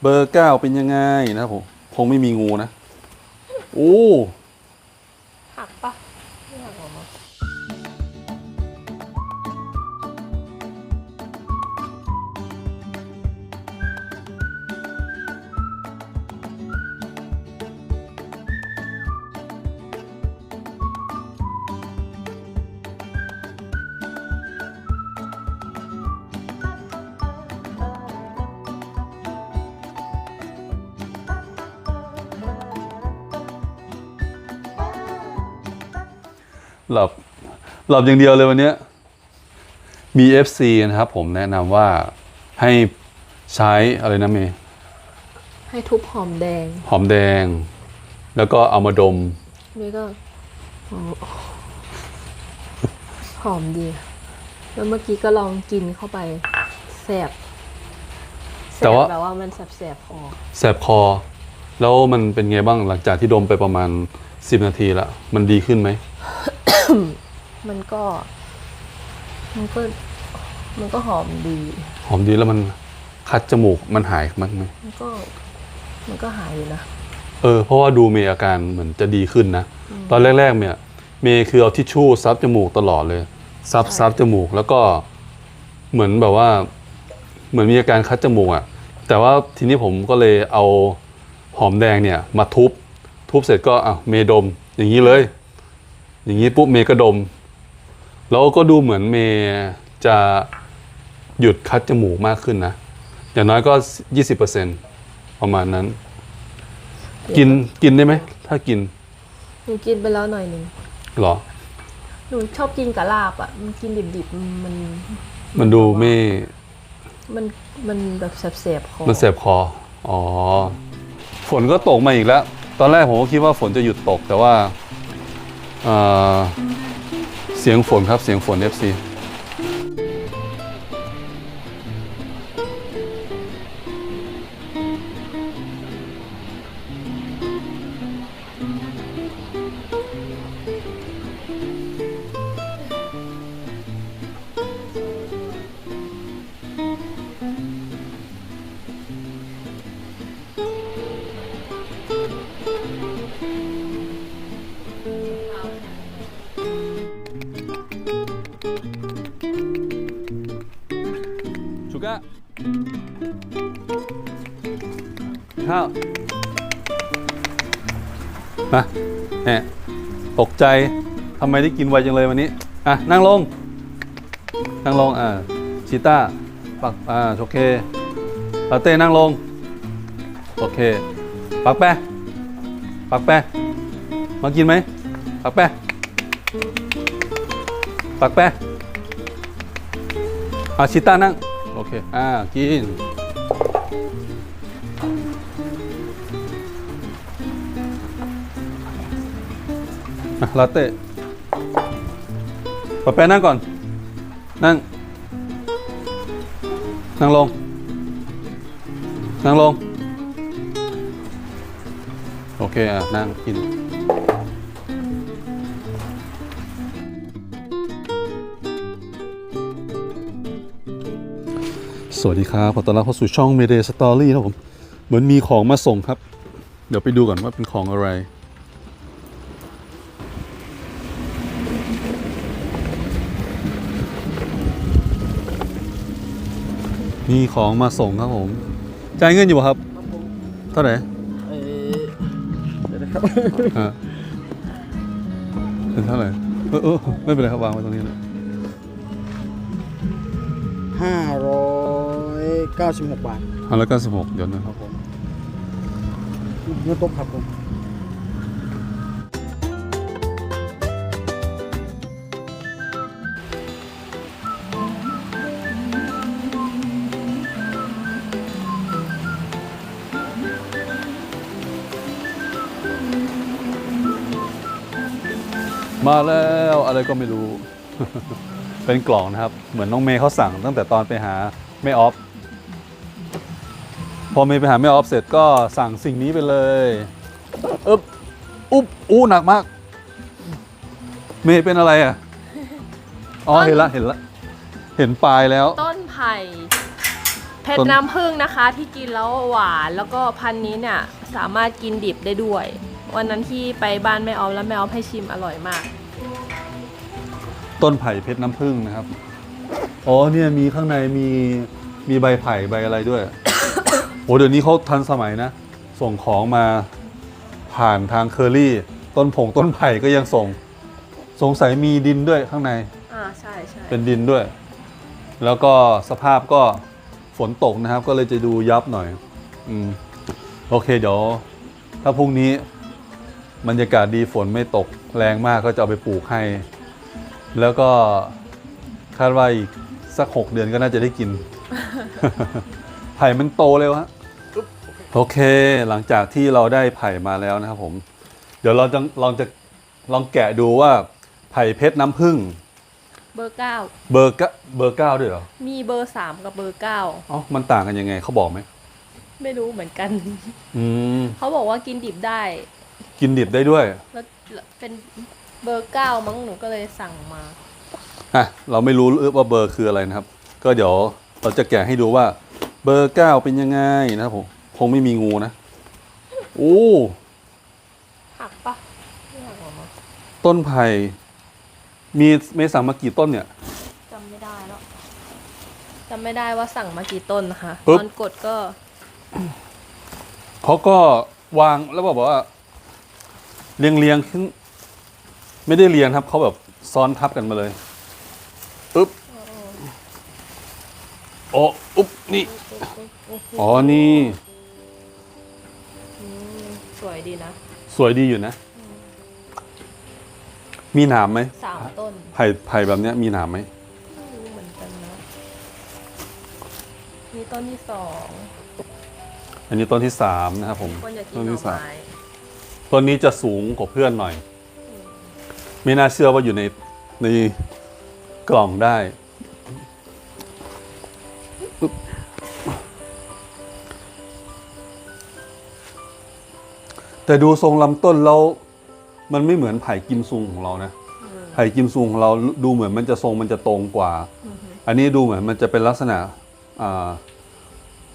เบอร์เก้าเป็นยังไงนะครับผมคงไม่มีงูนะ โอ้ หักปะ หลับหลับอย่างเดียวเลยวันเนี้ยมี FC นะครับผมแนะนำว่าให้ใช้อะไรนะเมย์ให้ทุบหอมแดง หอมแดง แล้วก็เอามาดมนี่ก็โอ้หอมดี แล้วเมื่อกี้ก็ลองกินเข้าไปแสบสบแต่ว่า แบบว่ามันแสบแสบๆคอแสบคอ แล้วมันเป็นไงบ้างหลังจากที่ดมไปประมาณ 10 นาทีละมันดีขึ้นไหม มันก็ มันก็ มันก็หอมดี หอมดีแล้วมันคัดจมูกมันหายมั้งไหมมันก็ มันก็หายอยู่นะ เออ เพราะว่าดูเมย์อาการเหมือนจะดีขึ้นนะ ตอนแรก ๆ เนี่ย เมย์คือเอาทิชชู่ซับจมูกตลอดเลย ซับใช่ซับจมูกแล้วก็เหมือนแบบว่า เหมือนมีอาการคัดจมูกอะ่ะ แต่ว่าทีนี้ผมก็เลยเอาหอมแดงเนี่ย มาทุบ ทุบเสร็จก็อะเมย์ดมอย่างนี้เลย อย่างนี้ปุ๊บเมย์ก็ดม แล้วก็ดูเหมือนเมย์จะหยุดคัดจมูกมากขึ้นนะ อย่างน้อยก็ 20%ประมาณนั้น กินกินได้ไหม ถ้ากิน หนูกินไปแล้วหน่อยหนึ่งเหรอ หนูชอบกินกับลาบอะ มันกินดิบๆ มัน มันดูไม่ มันมันแบบแสบๆคอ มันเสบคอ อ๋อ ฝนก็ตกมาอีกแล้ว ตอนแรกผมก็คิดว่าฝนจะหยุดตกแต่ว่า เสียงฝนครับเสียงฝน FC ชูก้าข้าวมาแหมตกใจทำไมได้กินไวจังเลยวันนี้ อะ นั่งลง นั่งลง อ่าชิต้าปัก อ่า โอเคลาเต้นั่งลง โอเค ปักแปะปักแปะมากินไหม ปักแปะปักแปะอาชิต้านั่ง โอเค อ่า กินอะลาเต้ปะแปนั่งก่อน นั่ง นั่งลง นั่งลง โอเค อะ นั่งกิน สวัสดีครับขอต้อนรับเข้าสู่ช่อง Mayday Story ครับผม เหมือนมีของมาส่งครับ เดี๋ยวไปดูก่อนว่าเป็นของอะไร มีของมาส่งครับผม จ่ายเงินอยู่ป่ะครับ เท่าไหร่เอ่อเดี๋ยวนะครับฮะเป็นเท่าไหร่เออเออไม่เป็นไรครับวางไว้ตรงนี้เลยห้าร้ อยเก้าสิบหกบาทเอาแล้วก็สิบหกเดี๋ยวนะครับผมเนื้อต้มครับผมมาแล้วอะไรก็ไม่รู้ เป็นกล่องนะครับ เหมือนน้องเมย์เขาสั่งตั้งแต่ตอนไปหาแม่ออฟ พอเมย์ไปหาแม่ออฟเสร็จก็สั่งสิ่งนี้ไปเลยอึ๊บอุ๊บอู้หนักมาก เมย์เป็นอะไรอะ อ๋อ เห็นละเห็นละ เห็นปลายแล้ว ต้นไผ่แเพชรน้ำผึ้งนะคะ ที่กินแล้วหวานแล้วก็พันธุ์นี้เนี่ยสามารถกินดิบได้ด้วย วันนั้นที่ไปบ้านแม่ออมแล้วแม่ออมให้ชิมอร่อยมาก ต้นไผ่เพชรน้ำผึ้งนะครับ อ๋อเนี่ยมีข้างในมีมีใบไผ่ใบอะไรด้วย โอ้เดี๋ยวนี้เขาทันสมัยนะ ส่งของมาผ่านทางเคอรี่ ต้นผงต้นไผ่ก็ยังส่ง สงสัยมีดินด้วยข้างใน อ่าใช่ใช่เป็นดินด้วย แล้วก็สภาพก็ฝนตกนะครับ ก็เลยจะดูยับหน่อย อืม โอเคเดี๋ยว ถ้าพรุ่งนี้บรรยากาศดีฝนไม่ตกแรงมากก็จะเอาไปปลูกให้ แล้วก็คาดว่าอีกสักหกเดือนก็น่าจะได้กิน ไผ่มันโตเร็วฮะ โอเค หลังจากที่เราได้ไผ่มาแล้วนะครับผม เดี๋ยวเราจะลองจะลองแกะดูว่าไผ่เพชรน้ำผึ้งเบอร์เก้าเบอร์เก้าเบอร์เก้าด้วยเหรอ มีเบอร์สามกับเบอร์เก้าเอ๋อมันต่างกันยังไงเขาบอกไหม ไม่รู้เหมือนกัน อืมเขาบอกว่ากินดิบได้ กินดิบได้ด้วย แล้วเป็นเบอร์เก้ามั้งหนูก็เลยสั่งมาอะเราไม่รู้ว่าเบอร์คืออะไรนะครับ ก็เดี๋ยวเราจะแกะให้ดูว่าเบอร์เก้าเป็นยังไงนะครับผม คงไม่มีงูนะ โอ้ หักปะไม่หักหรอมั้งต้นไผ่ มีเมสั่งมากี่ต้นเนี่ย จำไม่ได้แล้วจำไม่ได้ว่าสั่งมากี่ต้นนะคะ ปึ๊บ ตอนกดก็เขาก็วางแล้วบอกว่า เรียงเรียงขึ้น ไม่ได้เรียงครับ เขาแบบซ้อนทับกันมาเลยอึ๊บโอ้อุ๊บนี่อ๋อนี่อืม สวยดีนะ สวยดีอยู่นะ มีหนามไหมสามต้น ไผ่ไผ่แบบเนี้ยมีหนามไหมไม่รู้เหมือนกันนะ มีต้นที่สองอันนี้ต้นที่สามนะครับผมคนอยากกินต้นหน่ที่อสามไม้ต้นนี้จะสูงกว่าเพื่อนหน่อย ไม่น่าเชื่อว่าอยู่ในในกล่องได้ แต่ดูทรงลำต้นแล้วมันไม่เหมือนไผ่กิมซุงของเรานะอืมไผ่กิมซุงของเราดูเหมือนมันจะทรงมันจะตรงกว่าอือฮึอันนี้ดูเหมือนมันจะเป็นลักษณะอ่า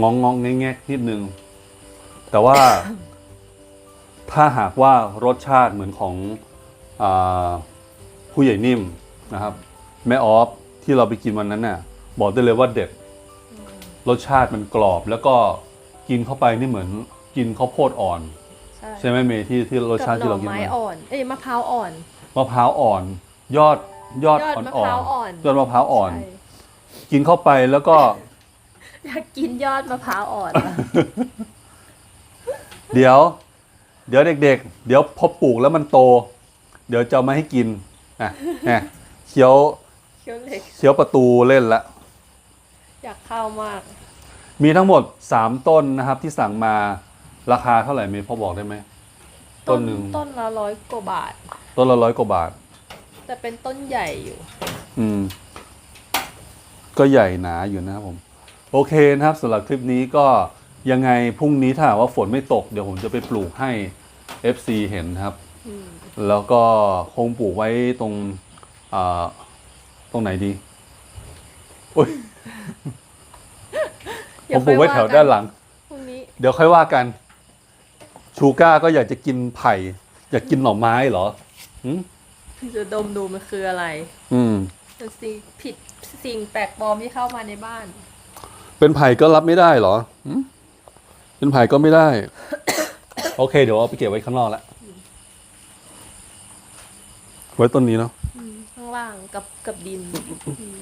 งองงองแงแงๆนิดนึง แต่ว่าถ้าหากว่ารสชาติเหมือนของอาผู้ใหญ่นิ่มนะครับ แม่ออฟที่เราไปกินวันนั้นน่ะบอกได้เลยว่าเด็ดรสชาติมันกรอบแล้วก็กินเข้าไปนี่เหมือนกินข้าวโพดอ่อน ใช่ใช่ไหมเมย์ที่ที่รสชาติที่เรากินกับหน่อไม้มาอ่อน เอ้ยมะพร้าวอ่อน มะพร้าวอ่อน ยอดยอดยอดอ่อนมะพร้าวอ่อน ยอดมะพร้าวอ่อน ใช่กินเข้าไปแล้วก็ อยากกินยอดมะพร้าวอ่อนอะเดี๋ยว เดี๋ยวเด็ก ๆ เดี๋ยวพอปลูกแล้วมันโต เดี๋ยวจะเอามาให้กินอะเนี่ยเคี้ยวเคี้ยวเหล็กเคี้ยวประตูเล่นละ อยากเข้ามาก มีทั้งหมด 3 ต้นนะครับที่สั่งมา ราคาเท่าไหร่เมย์พอบอกได้ไหม ต้นหนึ่ง ต้นละร้อยกว่าบาท ต้นละร้อยกว่าบาท แต่เป็นต้นใหญ่อยู่ อืม ก็ใหญ่หนาอยู่นะครับผม โอเคนะครับสำหรับคลิปนี้ก็ยังไงพรุ่งนี้ถ้าหากว่าฝนไม่ตก เดี๋ยวผมจะไปปลูกให้ FC เห็นครับ อืม แล้วก็คงปลูกไว้ตรงอ่าตรงไหนดีโอ้ยผมปลูกไว้แถวด้านหลัง พรุ่งนี้ เดี๋ยวค่อยว่ากัน ชูก้าก็อยากจะกินไผ่ อยากกินหน่อไม้เหรอหืมจะดมดูมันคืออะไรอืมเป็นสิ่งผิดสิ่งแปลกปลอมที่เข้ามาในบ้าน เป็นไผ่ก็รับไม่ได้เหรอหืมเป็นไผ่ก็ไม่ได้ โอเค เดี๋ยวเอาไปเก็บไว้ข้างนอกละไว้ต้นนี้เนาะข้างล่างกับกับดินอืม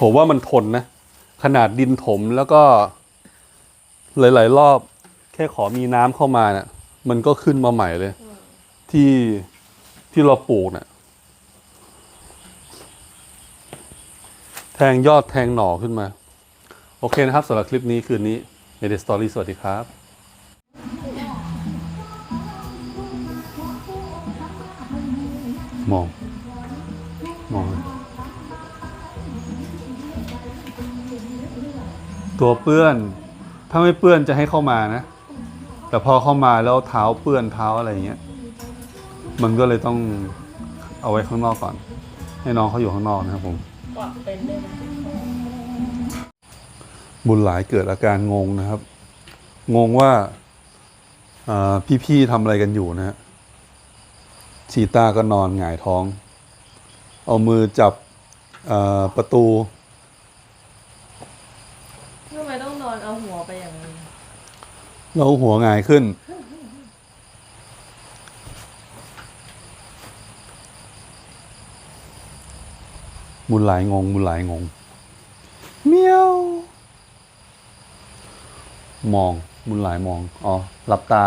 ผมว่ามันทนนะ ขนาดดินถมแล้วก็ หลาย ๆ รอบแค่ขอมีน้ำเข้ามาเนะ่ะมันก็ขึ้นมาใหม่เลย ที่ที่เราปลูกเนะ่ะแทงยอดแทงหน่อขึ้นมา โอเคนะครับสำหรับคลิปนี้คืนนี้เมเดสตอรี่สวัสดีครับมอง มองเลยตัวเปื้อน ถ้าไม่เปื้อนจะให้เข้ามานะ แต่พอเข้ามาแล้วเท้าเปื้อนเท้าอะไรอย่างเงี้ย มันก็เลยต้องเอาไว้ข้างนอกก่อน ให้น้องเขาอยู่ข้างนอกนะครับผมปรับเป็นได้ไหมบุญหลายเกิดอาการงงนะครับ งงว่าพี่ๆทำอะไรกันอยู่นะฮะชีต้าก็นอนหงายท้อง เอามือจับประตู ทำไมต้องนอนเอาหัวไปอย่างนี้ เราหัวหงายขึ้นบุญหลายงงบุญหลายงง เมียว มองบุญหลายมอง อ๋อ หลับตา